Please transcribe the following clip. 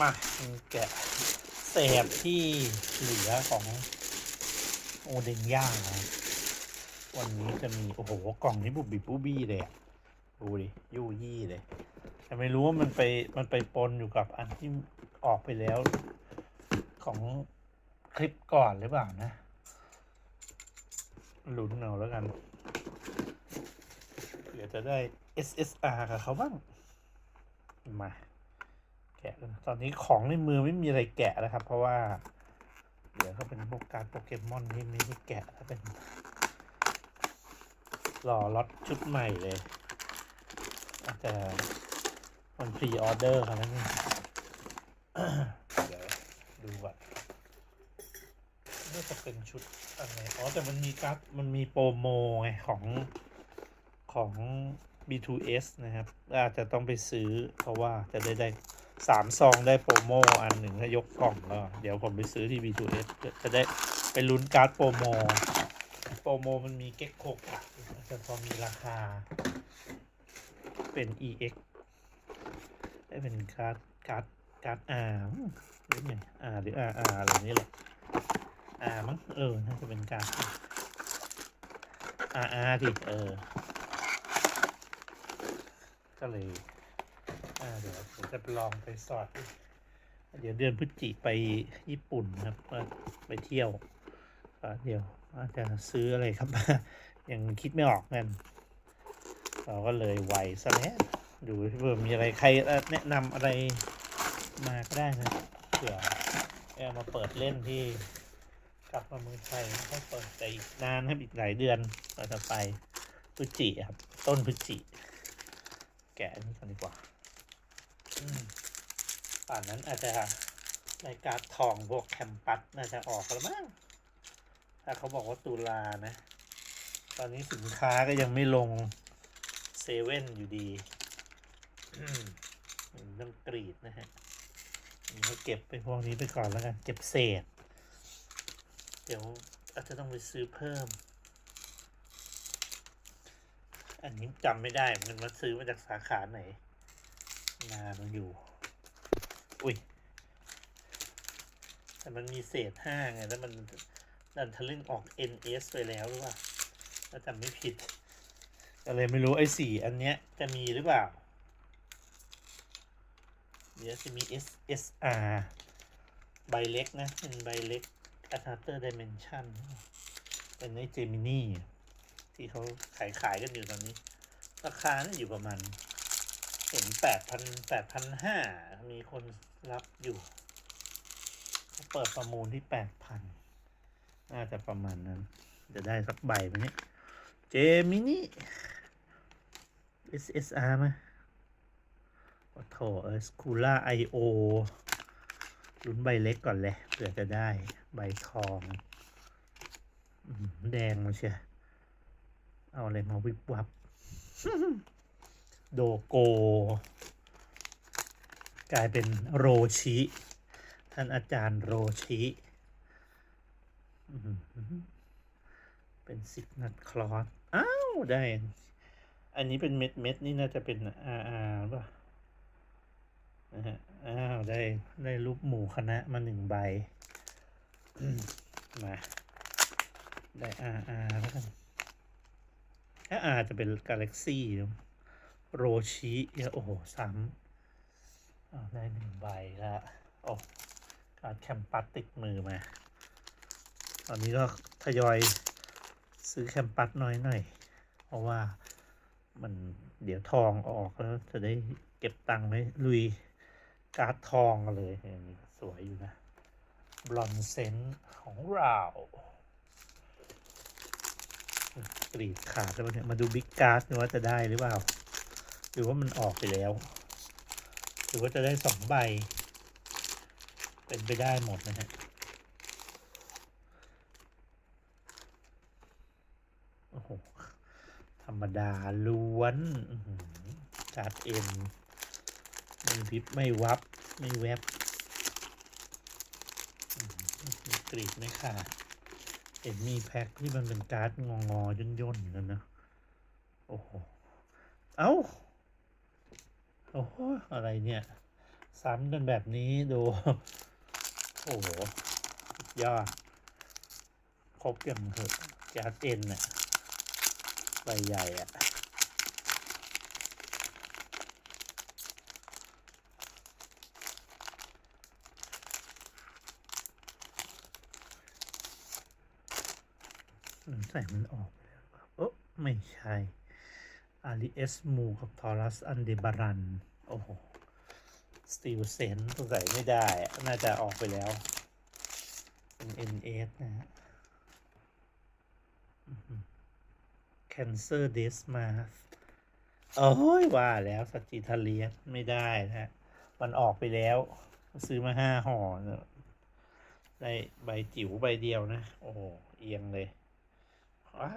มาแกะเศษที่เหลือของโอเดนย่างนะวันนี้จะมี โอ้โห กล่องนี้บุบบิบบุบบี้เลยดูดิยู่ยี่เลย แต่ไม่รู้ว่ามันไปมันไปปนอยู่กับอันที่ออกไปแล้ว ของคลิปก่อนหรือเปล่านะลุ้นเอาแล้วกันเผื่อจะได้ SSR กับเขาบ้าง มา แกะตอนนี้ของในมือไม่มีอะไรแกะนะครับ เพราะว่า เดี๋ยวเขาเป็นพวกการโปเกมอนที่ไม่ได้แกะถ้าเป็นรอล็อตชุดใหม่เลยอาจจะมันพรีออเดอร์ครับนั่นเองเดี๋ยวดูก่อนน่าจะเป็นชุดอะไรอ๋อ แต่มันมีการ์ดมันมีโปรโมไงของของ B2S นะครับ อาจจะต้องไปซื้อเพราะว่าจะได้ได้ สามซองได้โปรโมอันหนึ่งถ้ายกกล่องแล้วเดี๋ยวผมไปซื้อที่ B2S จะได้ไปลุ้นการ์ดโปรโม โปรโมมันมีเก็กโคกะจะพอมีราคา เป็น EX ได้เป็นการ์ดการ์ดการ์ด R หรือไง R หรือ RR อะไรนี่แหละ R มั้งเออน่าจะเป็นการ์ด RR ดิเออ ก็เลย ยวจะลองไปสอด เดี๋ยวเดือนพฤศจิไปญี่ปุ่นครับไปเที่ยวเดี๋ยวอาจจะซื้ออะไรครับ ยังคิดไม่ออกนั่นเราก็เลยไวซะแล้วดูเผื่อมีอะไรใครแนะนำอะไรมาก็ได้นะเผื่อเอมาเปิดเล่นที่กลับมาเมืองไทยไม่ต้องเปิดแต่อีกนานครับอีกหลายเดือนเราจะไปพฤศจิครับ ต้นพฤศจิแกะนี้ก่อนดีกว่า ป่านนั้นอาจจะรายการทองพวกแคมปัสน่าจะออกแล้วมั้งถ้าเขาบอกว่าตุลานะ ตอนนี้สินค้าก็ยังไม่ลงเซเว่นอยู่ดีต้องกรีดนะฮะนี่ก็เก็บไปพวกนี้ไปก่อนแล้วกันเก็บเศษ เดี๋ยวอาจจะต้องไปซื้อเพิ่ม อันนี้จำไม่ได้มันมาซื้อมาจากสาขาไหน นานมันอยู่ อุ้ย แต่มันมีเศษห้าไง แล้วมันดันทะลึ่งออก NS ไปแล้วหรือเปล่าถ้าจำไม่ผิดก็เลยไม่รู้ไอ้สี่อันเนี้ยจะมีหรือเปล่า เดี๋ยวจะมี SSR ใบเล็กนะ เป็นใบเล็ก a d a p t e r Dimension เป็นในเจมินี่ที่เขาขายขายกันอยู่ตอนนี้ ราคาเนี่ยอยู่ประมาณ เห็นแปดพันแปดพันห้ามีคนรับอยู่เขาเปิดประมูลที่แปดพันน่าจะประมาณนั้น จะได้สักใบไหมเนี่ย เจมินี่ SSR ไหมโอ้โถเออสคูล่าไอโอลุ้นใบเล็กก่อนเลยเผื่อจะได้ใบทองแดงมาเชียเอาอะไรมาวิบวับ โดโก กลายเป็นโรชิ ท่านอาจารย์โรชิ เป็นสิกนัดคลอสอ้าว ได้ อันนี้เป็นเม็ดเม็ดนี่น่าจะเป็นอาอาป่ะนะฮะอ้าว ได้ ได้รูปหมู่คณะมาหนึ่งใบ มา ได้อาอาแล้วกันถ้าอาจจะเป็นกาแล็กซี่ โรชิเนี่ยโอ้โหซ้ำอ้าได้หนึ่งใบละโอ้การแคมปัสติดมือมา ตอนนี้ก็ทยอยซื้อแคมปัสน้อยหน่อย เพราะว่ามันเดี๋ยวทองออกแล้วจะได้เก็บตังค์ไว้ลุยการ์ดทองกันเลยอันนี้สวยอยู่นะบลอนเซนของเรากรีดขาดแล้วเนี่ยมาดูบิ๊กการ์ดว่าจะได้หรือเปล่า หรือว่ามันออกไปแล้ว หรือว่าจะได้สองใบ เป็นไปได้หมดนะฮะโอ้โห ธรรมดาล้วนการ์ดเอ็นไม่พิบไม่วับ ไม่แวบกรีดไม่ขาดเห็นมีแพ็คที่มันเป็นการ์ดงองอย่นๆนั่นนะ โอ้โห เอ้า โอ้โหอะไรเนี่ย ซ้ำกันแบบนี้ดู โอ้โหยอดครบอย่างเถอะแก๊สเอ็นน่ะใบใหญ่อะสงสัยมันออกแล้วเออไม่ใช่ อาริเอสมูกับทอรัสอันเดบารัน โอ้โห สตีลเซนสงสัยไม่ได้ น่าจะออกไปแล้ว เป็น NS นะฮะ Cancer d e s m a s โอ้ยว่าแล้วสจิทาเลียสไม่ได้นะฮะ มันออกไปแล้ว ซื้อมาห้าห่อเนี่ยได้ใบจิ๋วใบเดียวนะ โอ้โห เอียงเลยว้า